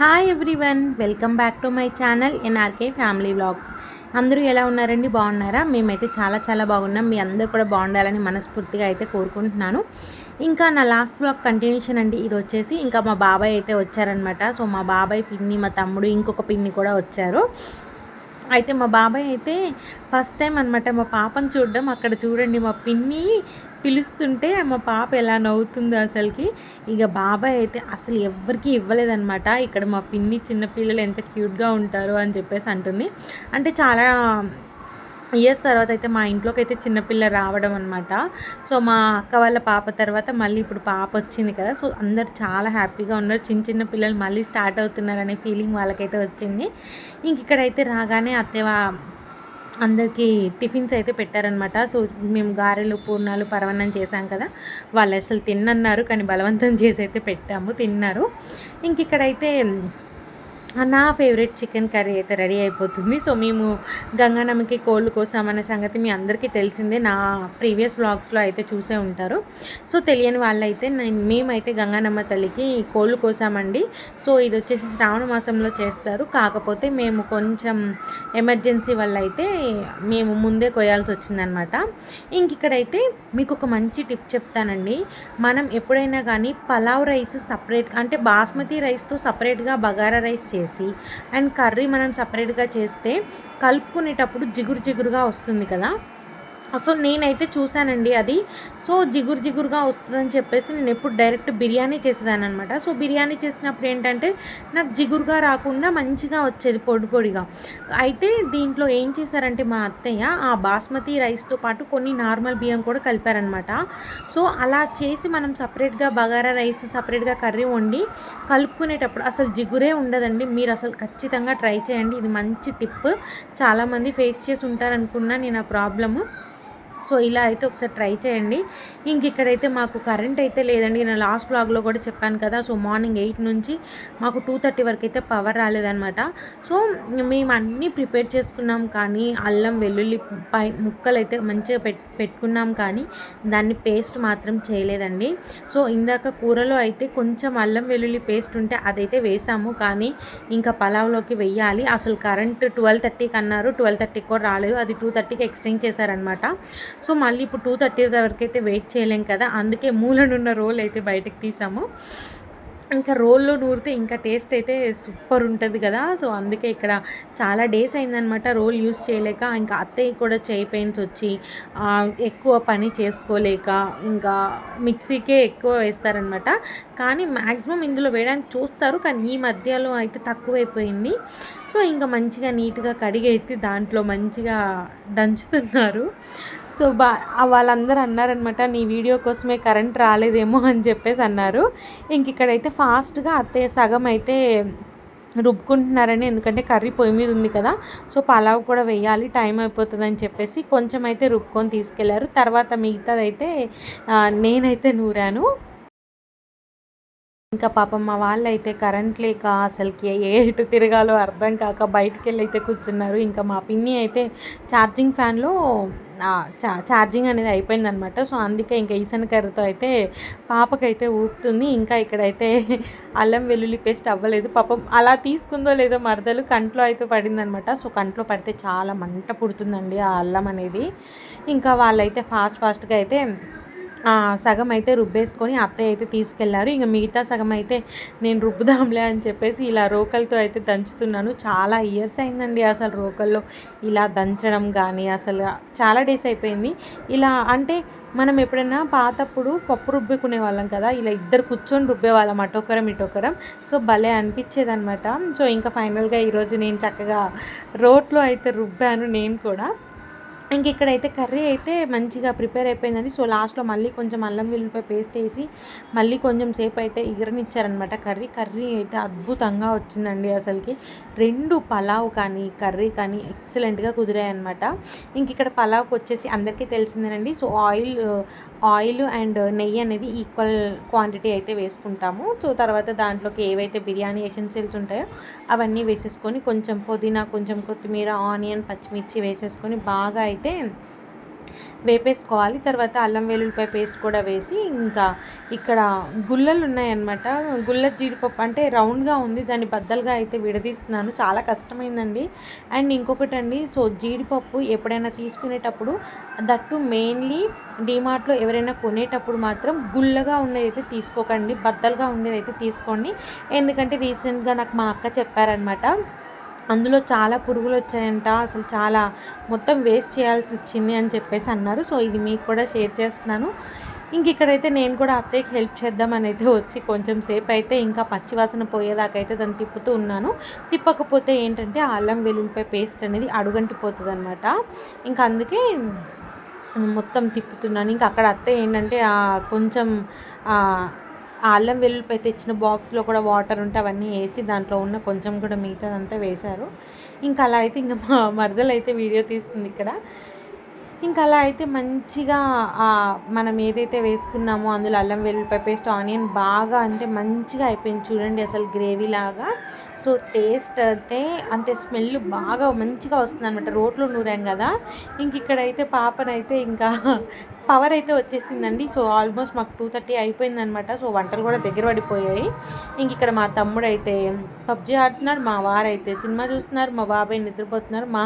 Hi everyone welcome back to my channel NRK family vlogs అందరూ ఎలా ఉన్నారండి? బాగున్నారా? మేమైతే చాలా చాలా బాగున్నాం. మీ అందరూ కూడా బాగుండాలని మనస్ఫూర్తిగా అయితే కోరుకుంటున్నాను. ఇంకా నా లాస్ట్ బ్లాగ్ కంటిన్యూషన్ అండి. ఇది వచ్చేసి ఇంకా మా బాబాయ్ అయితే వచ్చారనమాట సో మా బాబాయ్ పిన్ని మా తమ్ముడు ఇంకొక పిన్ని కూడా వచ్చారు. అయితే మా బాబాయ్ అయితే ఫస్ట్ టైం అనమాట మా పాపను చూడడం. అక్కడ చూడండి మా పిన్ని పిలుస్తుంటే మా పాప ఎలా నవ్వుతుందో అసలుకి. ఇక బాబాయ్ అయితే అసలు ఎవరికి ఇవ్వలేదన్నమాట. ఇక్కడ మా పిన్ని చిన్నపిల్లలు ఎంత క్యూట్గా ఉంటారు అని చెప్పేసి అంటుంది. అంటే చాలా ఇయర్స్ తర్వాత అయితే మా ఇంట్లోకి అయితే చిన్నపిల్ల రావడం అనమాట సో మా అక్క వాళ్ళ పాప తర్వాత మళ్ళీ ఇప్పుడు పాప వచ్చింది కదా సో అందరు చాలా హ్యాపీగా ఉన్నారు. చిన్న చిన్న పిల్లలు మళ్ళీ స్టార్ట్ అవుతున్నారు అనే ఫీలింగ్ వాళ్ళకైతే వచ్చింది. ఇంక ఇక్కడైతే రాగానే అత్తేవా అందరికీ టిఫిన్స్ అయితే పెట్టారనమాట సో మేము గారెలు పూర్ణాలు పరవన్నం చేశాం కదా వాళ్ళు అసలు తిన్నన్నారు కానీ బలవంతం చేసి అయితే పెట్టాము తిన్నారు. ఇంక ఇక్కడైతే నా ఫేవరెట్ చికెన్ కర్రీ అయితే రెడీ అయిపోతుంది. సో మేము గంగానమ్మకి కోళ్ళు కోసామనే సంగతి మీ అందరికీ తెలిసిందే. నా ప్రీవియస్ బ్లాగ్స్లో అయితే చూసే ఉంటారు. సో తెలియని వాళ్ళైతే మేమైతే గంగానమ్మ తల్లికి కోళ్ళు కోసామండి. సో ఇది వచ్చేసి శ్రావణ మాసంలో చేస్తారు. కాకపోతే మేము కొంచెం ఎమర్జెన్సీ వల్ల అయితే మేము ముందే కొయ్యాల్సి వచ్చిందనమాట. ఇంక ఇక్కడైతే మీకు ఒక మంచి టిప్ చెప్తానండి. మనం ఎప్పుడైనా కానీ పలావ్ రైస్ సపరేట్ అంటే బాస్మతి రైస్తో సపరేట్గా బగారా రైస్ చేసి అండ్ కర్రీ మనం సపరేట్గా చేస్తే కలుపుకునేటప్పుడు జిగురు జిగురుగా వస్తుంది కదా? సో నేనైతే చూశానండి అది. సో జిగురు జిగురుగా వస్తుందని చెప్పేసి నేను ఎప్పుడు డైరెక్ట్ బిర్యానీ చేసేదాన్ని అనమాట సో బిర్యానీ చేసినప్పుడు ఏంటంటే నాకు జిగురుగా రాకుండా మంచిగా వచ్చేది పొడి పొడిగా. అయితే దీంట్లో ఏం చేశారంటే మా అత్తయ్య ఆ బాస్మతి రైస్తో పాటు కొన్ని నార్మల్ బియ్యం కూడా కలిపారనమాట సో అలా చేసి మనం సపరేట్గా బగారా రైస్ సపరేట్గా కర్రీ వండి కలుపుకునేటప్పుడు అసలు జిగురే ఉండదండి. మీరు అసలు ఖచ్చితంగా ట్రై చేయండి. ఇది మంచి టిప్. చాలామంది ఫేస్ చేసి ఉంటారనుకున్నా నేను ఆ ప్రాబ్లము. సో ఇలా అయితే ఒకసారి ట్రై చేయండి. ఇంక ఇక్కడైతే మాకు కరెంట్ అయితే లేదండి. నేను లాస్ట్ బ్లాగ్లో కూడా చెప్పాను కదా సో మార్నింగ్ ఎయిట్ నుంచి మాకు టూ థర్టీ వరకు అయితే పవర్ రాలేదనమాట సో మేము అన్నీ ప్రిపేర్ చేసుకున్నాం కానీ అల్లం వెల్లుల్లి పై ముక్కలు అయితే మంచిగా పెట్ పెట్టుకున్నాం కానీ దాన్ని పేస్ట్ మాత్రం చేయలేదండి. సో ఇందాక కూరలో అయితే కొంచెం అల్లం వెల్లుల్లి పేస్ట్ ఉంటే అదైతే వేసాము కానీ ఇంకా పలావ్లోకి వెయ్యాలి. అసలు కరెంట్ ట్వెల్వ్ థర్టీకి అన్నారు ట్వెల్వ్ థర్టీకి కూడా రాలేదు. అది టూ థర్టీకి ఎక్స్టెండ్ చేశారనమాట సో మళ్ళీ ఇప్పుడు టూ థర్టీ వరకు అయితే వెయిట్ చేయలేం కదా అందుకే మూలనున్న రోల్ అయితే బయటకు తీసాము. ఇంకా రోల్లో నూరితే ఇంకా టేస్ట్ అయితే సూపర్ ఉంటుంది కదా సో అందుకే ఇక్కడ చాలా డేస్ అయిందనమాట రోల్ యూస్ చేయలేక ఇంకా అత్తయ్య కూడా చేయి పెయిన్స్ వచ్చి ఎక్కువ పని చేసుకోలేక ఇంకా మిక్సీకే ఎక్కువ వేస్తారనమాట. కానీ మ్యాక్సిమం ఇందులో వేయడానికి చూస్తారు కానీ ఈ మధ్యలో అయితే తక్కువైపోయింది. సో ఇంకా మంచిగా నీట్గా కడిగి ఎత్తి దాంట్లో మంచిగా దంచుతున్నారు. సో బా వాళ్ళందరూ అన్నారనమాట నీ వీడియో కోసమే కరెంట్ రాలేదేమో అని చెప్పేసి అన్నారు. ఇంక ఇక్కడైతే ఫాస్ట్గా అత్తయ్య సగం అయితే రుబ్బుకుంటున్నారని ఎందుకంటే కర్రీ పొయ్యి మీద ఉంది కదా సో పలావ్ కూడా వేయాలి టైం అయిపోతుంది అని చెప్పేసి కొంచెం అయితే రుబ్బుకొని తీసుకెళ్ళారు. తర్వాత మిగతాదైతే నేనైతే నూరాను. ఇంకా పాపం మా వాళ్ళు అయితే కరెంట్ లేక అసలుకి ఏ ఎటు తిరగాలో అర్థం కాక బయటికి వెళ్ళి అయితే కూర్చున్నారు. ఇంకా మా పిన్ని అయితే ఛార్జింగ్ ఫ్యాన్లో చా ఛార్జింగ్ అనేది అయిపోయిందనమాట. సో అందుకే ఇంకా ఈసన కర్రతో అయితే పాపకైతే ఊపుతుంది. ఇంకా ఇక్కడైతే అల్లం వెల్లుల్లి పేస్ట్ అవ్వలేదు. పాపం అలా తీసుకుందో లేదో మరదలు కంట్లో అయితే పడిందనమాట. సో కంట్లో పడితే చాలా మంట పుడుతుందండి ఆ అల్లం అనేది. ఇంకా వాళ్ళైతే ఫాస్ట్ ఫాస్ట్గా అయితే సగం అయితే రుబ్బేసుకొని అత్తయ్య అయితే తీసుకెళ్ళారు. ఇంకా మిగతా సగం అయితే నేను రుబ్బుదాంలే అని చెప్పేసి ఇలా రోకలతో అయితే దంచుతున్నాను. చాలా ఇయర్స్ అయిందండి అసలు రోకల్లో ఇలా దంచడం కానీ అసలు చాలా డేస్ అయిపోయింది. ఇలా అంటే మనం ఎప్పుడైనా పాతప్పుడు పప్పు రుబ్బుకునే వాళ్ళం కదా ఇలా ఇద్దరు కూర్చొని రుబ్బేవాళ్ళం అటొకరం ఇటొకరం. సో భలే అనిపించేది అనమాట సో ఇంకా ఫైనల్గా ఈరోజు నేను చక్కగా రోట్లో అయితే రుబ్బాను నేను కూడా. ఇంక ఇక్కడైతే కర్రీ అయితే మంచిగా ప్రిపేర్ అయిపోయిందని సో లాస్ట్లో మళ్ళీ కొంచెం అల్లం వెల్లుల్లిపాయ పేస్ట్ వేసి మళ్ళీ కొంచెం సేపు అయితే ఇగరనిచ్చారనమాట కర్రీ. కర్రీ అయితే అద్భుతంగా వచ్చిందండి అసలుకి. రెండు పలావ్ కానీ కర్రీ కానీ ఎక్సలెంట్గా కుదిరాయి అనమాట ఇంక ఇక్కడ పలావ్కి వచ్చేసి అందరికీ తెలిసిందేనండి. సో ఆయిల్ ఆయిల్ అండ్ నెయ్యి అనేది ఈక్వల్ క్వాంటిటీ అయితే వేసుకుంటాము. సో తర్వాత దాంట్లోకి ఏవైతే బిర్యానీ ఎసెన్షియల్స్ ఉంటాయో అవన్నీ వేసేసుకొని కొంచెం పుదీనా కొంచెం కొత్తిమీర ఆనియన్ పచ్చిమిర్చి వేసేసుకొని బాగా అయితే వేపేసుకోవాలి. తర్వాత అల్లం వెల్లుల్లిపాయ పేస్ట్ కూడా వేసి ఇంకా ఇక్కడ గుల్లలు ఉన్నాయన్నమాట. గుల్ల జీడిపప్పు అంటే రౌండ్గా ఉంది. దాన్ని బద్దలుగా అయితే విడదీస్తున్నాను. చాలా కష్టమైందండి. అండ్ ఇంకొకటి అండి సో జీడిపప్పు ఎప్పుడైనా తీసుకునేటప్పుడు దట్టు మెయిన్లీ డిమార్ట్లో ఎవరైనా కొనేటప్పుడు మాత్రం గుల్లగా ఉండేది అయితే తీసుకోకండి. బద్దలుగా ఉండేది అయితే తీసుకోండి. ఎందుకంటే రీసెంట్గా నాకు మా అక్క చెప్పారనమాట అందులో చాలా పురుగులు వచ్చాయంట అసలు చాలా మొత్తం వేస్ట్ చేయాల్సి వచ్చింది అని చెప్పేసి అన్నారు. సో ఇది మీకు కూడా షేర్ చేస్తున్నాను. ఇంక ఇక్కడైతే నేను కూడా అత్తయ్యకి హెల్ప్ చేద్దామని అయితే వచ్చి కొంచెం సేపు అయితే ఇంకా పచ్చివాసన పోయేదాకా అయితే దాన్ని తిప్పుతూ ఉన్నాను. తిప్పకపోతే ఏంటంటే అల్లం వెల్లుల్లిపాయ పేస్ట్ అనేది అడుగంటిపోతుంది అనమాట ఇంకా అందుకే మొత్తం తిప్పుతున్నాను. ఇంకా అక్కడ అత్తయ్య ఏంటంటే కొంచెం అల్లం వెల్లుల్లిపై తెచ్చిన బాక్స్లో కూడా వాటర్ ఉంటే అవన్నీ వేసి దాంట్లో ఉన్న కొంచెం కూడా మిగతాదంతా వేశారు. ఇంకా అలా అయితే ఇంకా మా మరదలు అయితే వీడియో తీస్తుంది ఇక్కడ. ఇంకా అలా అయితే మంచిగా మనం ఏదైతే వేసుకున్నామో అందులో అల్లం వెల్లుల్లిపాయ పేస్ట్ ఆనియన్ బాగా అంటే మంచిగా అయిపోయింది చూడండి అసలు గ్రేవీ లాగా. సో టేస్ట్ అయితే అంటే స్మెల్ బాగా మంచిగా వస్తుంది అనమాట రోట్లో నూరాం కదా. ఇంక ఇక్కడైతే పాపనైతే ఇంకా పవర్ అయితే వచ్చేసిందండి. సో ఆల్మోస్ట్ మాకు టూ థర్టీ అయిపోయిందనమాట. సో వంటలు కూడా దగ్గర పడిపోయాయి. ఇంక ఇక్కడ మా తమ్ముడు అయితే పబ్జీ ఆడుతున్నాడు మా వారైతే సినిమా చూస్తున్నారు మా బాబాయ్ నిద్రపోతున్నారు మా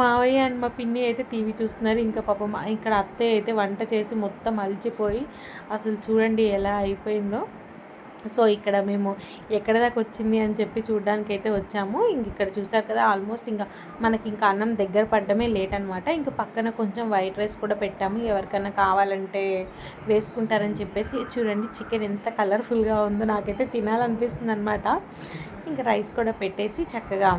మావయ్య అండ్ మా పిన్ని అయితే టీవీ చూస్తున్నారు. ఇంకా పాప ఇక్కడ అత్తయ్య అయితే వంట చేసి మొత్తం అలిచిపోయి అసలు చూడండి ఎలా అయిపోయిందో. సో ఇక్కడ మేము ఎక్కడ దాకా వచ్చింది అని చెప్పి చూడడానికి అయితే వచ్చాము. ఇంక ఇక్కడ చూసారు కదా ఆల్మోస్ట్ ఇంకా మనకి ఇంకా అన్నం దగ్గర పడ్డమే లేట్ అనమాట ఇంకా పక్కన కొంచెం వైట్ రైస్ కూడా పెట్టాము. ఎవరికైనా కావాలంటే వేసుకుంటారని చెప్పేసి చూడండి చికెన్ ఎంత కలర్ఫుల్గా ఉందో నాకైతే తినాలనిపిస్తుంది అనమాట ఇంకా రైస్ కూడా పెట్టేసి చక్కగా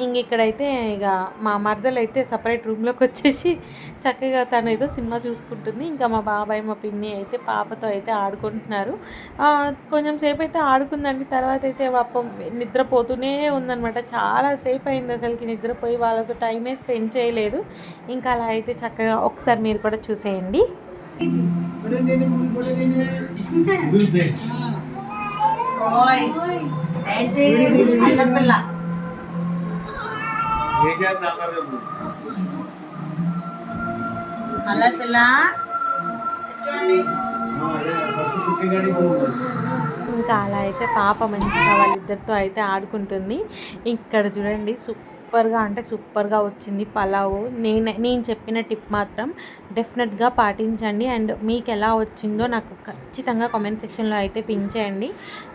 ఇంక ఇక్కడైతే ఇక మా మరదలు అయితే సపరేట్ రూమ్లోకి వచ్చేసి చక్కగా తను ఏదో సినిమా చూసుకుంటుంది. ఇంకా మా బాబాయ్ మా పిన్ని అయితే పాపతో అయితే ఆడుకుంటున్నారు. కొంచెం సేపు అయితే ఆడుకుందండి. తర్వాత అయితే పాపం నిద్రపోతూనే ఉందనమాట చాలా సేపు అయింది అసలుకి నిద్రపోయి వాళ్ళతో టైమే స్పెండ్ చేయలేదు. ఇంకా అలా అయితే చక్కగా ఒకసారి మీరు కూడా చూసేయండి. ఓయ్ అలా పిల్ల? ఇంకా అలా అయితే పాప మంచిగా వాళ్ళిద్దరితో అయితే ఆడుకుంటుంది. ఇక్కడ చూడండి సూపర్ సూపర్గా అంటే సూపర్గా వచ్చింది పలావు. నేను నేను చెప్పిన టిప్ మాత్రం డెఫినెట్గా పాటించండి. అండ్ మీకు ఎలా వచ్చిందో నాకు ఖచ్చితంగా కామెంట్ సెక్షన్లో అయితే పిన్ చేయండి.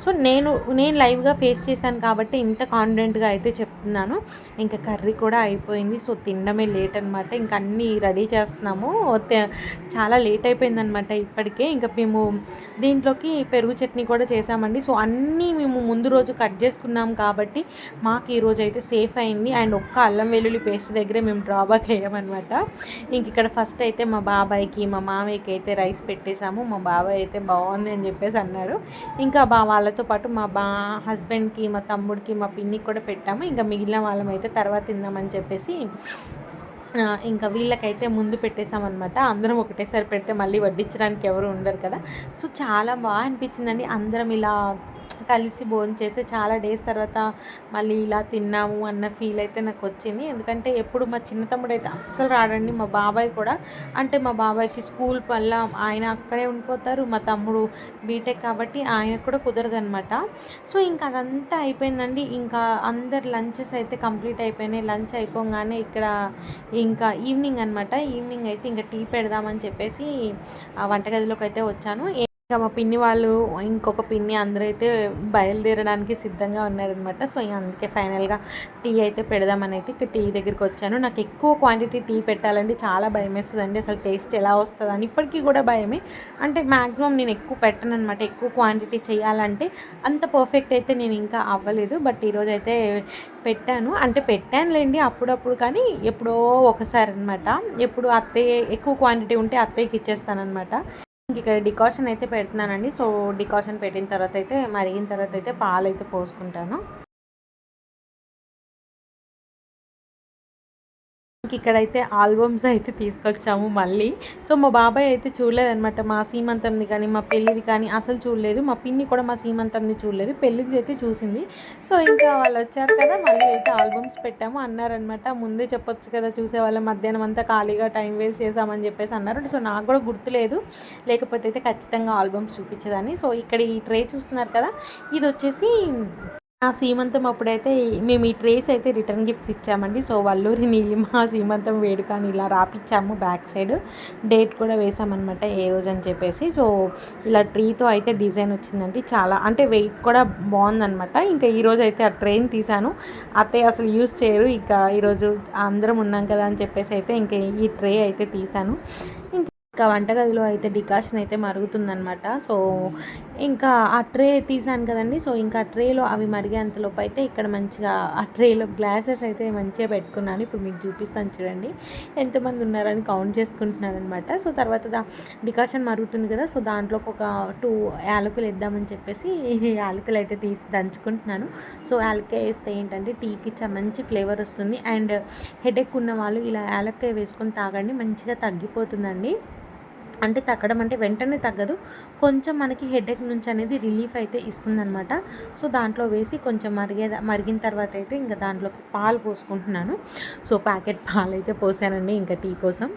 సో నేను నేను లైవ్గా ఫేస్ చేశాను కాబట్టి ఇంత కాన్ఫిడెంట్గా అయితే చెప్తున్నాను. ఇంకా కర్రీ కూడా అయిపోయింది. సో తినడమే లేట్ అనమాట ఇంకా అన్నీ రెడీ చేస్తున్నాము. చాలా లేట్ అయిపోయిందనమాట ఇప్పటికే. ఇంకా మేము దీంట్లోకి పెరుగు చట్నీ కూడా చేసామండి సో అన్నీ మేము ముందు రోజు కట్ చేసుకున్నాం కాబట్టి మాకు ఈరోజు అయితే సేఫ్ అయింది. అండ్ అండ్ ఒక్క అల్లం వెల్లుల్లి పేస్ట్ దగ్గరే మేము డ్రాబ్యాక్ అయ్యామన్నమాట ఇంక ఇక్కడ ఫస్ట్ అయితే మా బాబాయ్కి మా మామయ్యకి అయితే రైస్ పెట్టేశాము. మా బాబాయ్ అయితే బాగుంది అని చెప్పేసి అన్నారు. ఇంకా బా వాళ్ళతో పాటు మా బా హస్బెండ్కి మా తమ్ముడికి మా పిన్నికి కూడా పెట్టాము. ఇంకా మిగిలిన వాళ్ళం అయితే తర్వాత తిందామని చెప్పేసి ఇంకా వీళ్ళకైతే ముందు పెట్టేసామన్నమాట అందరం ఒకటేసారి పెడితే మళ్ళీ వడ్డించడానికి ఎవరు ఉండరు కదా. సో చాలా బాగా అనిపించిందండి. అందరం ఇలా కలిసి భోజనం చేస్తే చాలా డేస్ తర్వాత మళ్ళీ ఇలా తిన్నాము అన్న ఫీల్ అయితే నాకు వచ్చింది. ఎందుకంటే ఎప్పుడు మా చిన్న తమ్ముడు అయితే అస్సలు రాడండి. మా బాబాయ్ కూడా అంటే మా బాబాయ్కి స్కూల్ వల్ల ఆయన అక్కడే ఉండిపోతారు. మా తమ్ముడు బీటెక్ కాబట్టి ఆయన కూడా కుదరదనమాట సో ఇంకా అదంతా అయిపోయిందండి. ఇంకా అందరు లంచెస్ అయితే కంప్లీట్ అయిపోయినాయి. లంచ్ అయిపోగానే ఇక్కడ ఇంకా ఈవినింగ్ అనమాట ఈవినింగ్ అయితే ఇంకా టీ పెడదామని చెప్పేసి వంటగదిలోకి అయితే వచ్చాను. ఇంకా మా పిన్ని వాళ్ళు ఇంకొక పిన్ని అందరూ అయితే బయలుదేరడానికి సిద్ధంగా ఉన్నారనమాట సో అందుకే ఫైనల్గా టీ అయితే పెడదామని అయితే ఇక్కడ టీ దగ్గరికి వచ్చాను. నాకు ఎక్కువ క్వాంటిటీ టీ పెట్టాలండి చాలా భయం వేస్తుందండి అసలు టేస్ట్ ఎలా వస్తుందని ఇప్పటికీ కూడా భయమే. అంటే మ్యాక్సిమం నేను ఎక్కువ పెట్టను అనమాట ఎక్కువ క్వాంటిటీ చేయాలంటే అంత పర్ఫెక్ట్ అయితే నేను ఇంకా అవ్వలేదు. బట్ ఈరోజు అయితే పెట్టాను. అంటే పెట్టానులేండి అప్పుడప్పుడు కానీ ఎప్పుడో ఒకసారి అనమాట ఎప్పుడు అత్తయ్య ఎక్కువ క్వాంటిటీ ఉంటే అత్తయ్యకి ఇచ్చేస్తానమాట ఇక్కడ డికాషన్ అయితే పెడుతున్నానండి. సో డికాషన్ పెట్టిన తర్వాత అయితే మరిగిన తర్వాత అయితే పాలు అయితే పోసుకుంటాను. ఇక్కడైతే ఆల్బమ్స్ అయితే తీసుకొచ్చాము మళ్ళీ. సో మా బాబాయ్ అయితే చూడలేదనమాట మా సీమంతంది కానీ మా పెళ్ళిది కానీ అసలు చూడలేదు. మా పిన్ని కూడా మా సీమంతంది చూడలేదు. పెళ్ళిది అయితే చూసింది. సో ఇంకా వాళ్ళు వచ్చారు కదా మళ్ళీ అయితే ఆల్బమ్స్ పెట్టాము అన్నారనమాట ముందే చెప్పొచ్చు కదా చూసే వాళ్ళ మధ్యాహ్నం అంతా ఖాళీగా టైం వేస్ట్ చేసామని చెప్పేసి అన్నారు. సో నాకు కూడా గుర్తులేదు. లేకపోతే అయితే ఖచ్చితంగా ఆల్బమ్స్ చూపించదని. సో ఇక్కడ ఈ ట్రే చూస్తున్నారు కదా ఇది వచ్చేసి ఆ సీమంతం అప్పుడైతే మేము ఈ ట్రేస్ అయితే రిటర్న్ గిఫ్ట్స్ ఇచ్చామండి. సో వల్లూరి నీలిమ సీమంతం వేడుక అని ఇలా రాపిచ్చాము బ్యాక్ సైడ్. డేట్ కూడా వేసామన్నమాట ఏ రోజు అని చెప్పేసి. సో ఇలా ట్రీతో అయితే డిజైన్ వచ్చిందండి. చాలా అంటే వెయిట్ కూడా బాగుందనమాట ఇంకా ఈరోజు అయితే ఆ ట్రైన్ తీసాను అత్తయ్య అసలు యూస్ చేయరు. ఇంకా ఈరోజు అందరం ఉన్నాం కదా అని చెప్పేసి అయితే ఇంకా ఈ ట్రే అయితే తీసాను ఇంకా ఇంకా వంటగదిలో అయితే డికాషన్ అయితే మరుగుతుందనమాట సో ఇంకా ఆ ట్రే తీసాను కదండి. సో ఇంకా ఆ ట్రేలో అవి మరిగేంతలోపు అయితే ఇక్కడ మంచిగా ఆ ట్రేలో గ్లాసెస్ అయితే మంచిగా పెట్టుకున్నాను. ఇప్పుడు మీకు చూపిస్తాను చూడండి. ఎంతమంది ఉన్నారని కౌంట్ చేసుకుంటున్నారనమాట సో తర్వాత డికాషన్ మరుగుతుంది కదా. సో దాంట్లోకి ఒక టూ యాలకులు వేద్దామని చెప్పేసి యాలకులు అయితే తీసి దంచుకుంటున్నాను. సో యాలకాయ వేస్తే ఏంటంటే టీకి మంచి ఫ్లేవర్ వస్తుంది. అండ్ హెడేక్ ఉన్న వాళ్ళు ఇలా యాలక్కాయ వేసుకొని తాగండి. మంచిగా తగ్గిపోతుందండి. అంటే తగ్గడం అంటే వెంటనే తగ్గదు. కొంచెం మనకి హెడేక్ నుంచి అనేది రిలీఫ్ అయితే ఇస్తుందనమాట సో దాంట్లో వేసి కొంచెం మరిగే మరిగిన తర్వాత అయితే ఇంకా దాంట్లోకి పాలు పోసుకుంటున్నాను. సో ప్యాకెట్ పాలు అయితే పోసానండి ఇంకా టీ కోసం.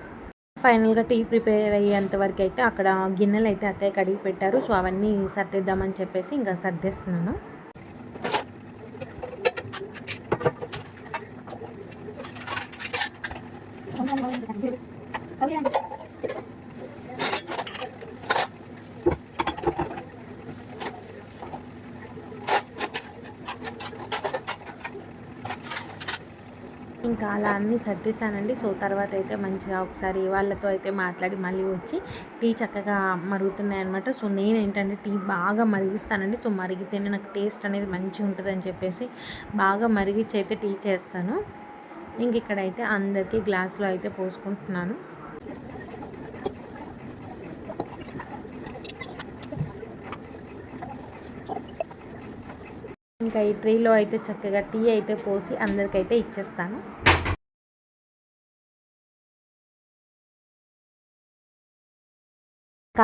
ఫైనల్గా టీ ప్రిపేర్ అయ్యేంత వరకు అయితే అక్కడ గిన్నెలు అయితే అత్తయ్య కడిగి పెట్టారు. సో అవన్నీ సర్దిద్దామని చెప్పేసి ఇంకా సర్దేస్తున్నాను. ఇంకా అలా అన్నీ సర్దేశానండి. సో తర్వాత అయితే మంచిగా ఒకసారి వాళ్ళతో అయితే మాట్లాడి మళ్ళీ వచ్చి టీ చక్కగా మరుగుతున్నాయి అనమాట సో నేను ఏంటంటే టీ బాగా మరిగిస్తానండి. సో మరిగితేనే నాకు టేస్ట్ అనేది మంచిగా ఉంటుందని చెప్పేసి బాగా మరిగించి అయితే టీ చేస్తాను. ఇంక ఇక్కడైతే అందరికీ గ్లాసులో అయితే పోసుకుంటున్నాను. ఇంకా ఈ ట్రీలో అయితే చక్కగా టీ అయితే పోసి అందరికైతే ఇచ్చేస్తాను.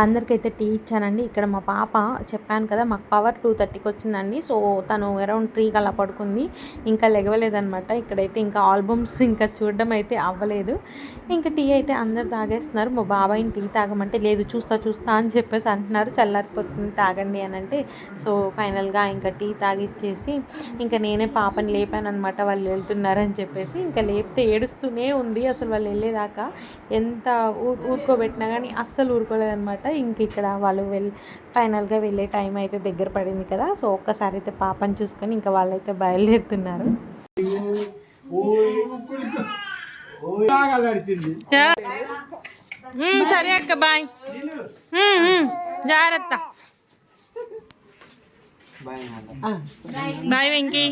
అందరికైతే టీ ఇచ్చానండి. ఇక్కడ మా పాప చెప్పాను కదా మాకు పవర్ టూ థర్టీకి వచ్చిందండి. సో తను అరౌండ్ త్రీకి అలా పడుకుంది. ఇంకా లెగవలేదనమాట ఇక్కడైతే ఇంకా ఆల్బమ్స్ ఇంకా చూడడం అయితే అవ్వలేదు. ఇంకా టీ అయితే అందరు తాగేస్తున్నారు. మా బాబాయిని టీ తాగమంటే లేదు చూస్తా చూస్తా అని చెప్పేసి అంటున్నారు. చల్లారిపోతుంది తాగండి అని అంటే. సో ఫైనల్గా ఇంకా టీ తాగిచ్చేసి ఇంకా నేనే పాపని లేపాను అనమాట వాళ్ళు వెళ్తున్నారని చెప్పేసి ఇంకా లేపితే ఏడుస్తూనే ఉంది. అసలు వాళ్ళు వెళ్ళేదాకా ఎంత ఊరుకోబెట్టినా కానీ అస్సలు ఊరుకోలేదనమాట ఇంక ఇక్కడ వాళ్ళు వెళ్ళి ఫైనల్గా వెళ్ళే టైం అయితే దగ్గర పడింది కదా సో ఒక్కసారి అయితే పాపని చూసుకొని ఇంకా వాళ్ళైతే బయలుదేరుతున్నారు. సరే అక్క బాయ్. జాగ్రత్త. బాయ్ వెంకీ.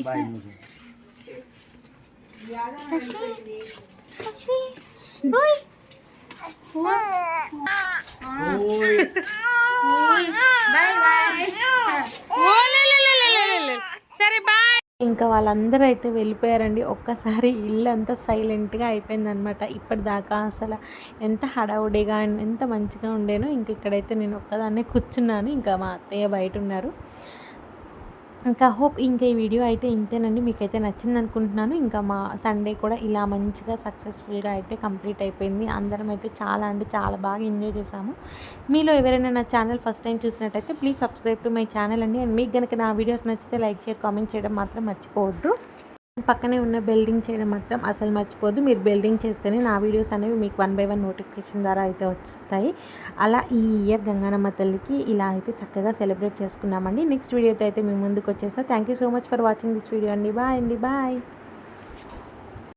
సరే బాయ్ ఇంకా వాళ్ళందరూ అయితే వెళ్ళిపోయారండి. ఒక్కసారి ఇల్లు అంతా సైలెంట్గా అయిపోయిందనమాట. ఇప్పటిదాకా అసలు ఎంత హడావుడిగా ఎంత మంచిగా ఉండేనో ఇంక ఇక్కడైతే నేను ఒక్కదాన్నే కూర్చున్నాను. ఇంకా మా అత్తయ్య బయట ఉన్నారు. ఇంకా హోప్ ఇంకా ఈ వీడియో అయితే ఇంతేనండి. మీకైతే నచ్చింది అనుకుంటున్నాను. ఇంకా మా సండే కూడా ఇలా మంచిగా సక్సెస్ఫుల్గా అయితే కంప్లీట్ అయిపోయింది. అందరం అయితే చాలా అంటే చాలా బాగా ఎంజాయ్ చేశాము. మీలో ఎవరైనా నా ఛానల్ ఫస్ట్ టైం చూసినట్టయితే please subscribe to my channel అండి. అండ్ మీకు కనుక నా వీడియోస్ నచ్చితే లైక్ షేర్ కామెంట్ చేయడం మాత్రం మర్చిపోవద్దు. పక్కనే ఉన్న బిల్డింగ్ చేయడం మాత్రం అసలు మర్చిపోద్దు మీరు బిల్డింగ్ చేస్తేనే నా వీడియోస్ అనేవి మీకు వన్ బై వన్ నోటిఫికేషన్ ద్వారా అయితే వస్తాయి. అలా ఈ ఇయర్ గంగానమ్మ తల్లికి ఇలా అయితే చక్కగా సెలబ్రేట్ చేసుకున్నామండి. నెక్స్ట్ వీడియోతో అయితే మేము ముందుకు వచ్చేస్తాం. Thank you so much for watching this video అండి. బాయ్ అండి. బాయ్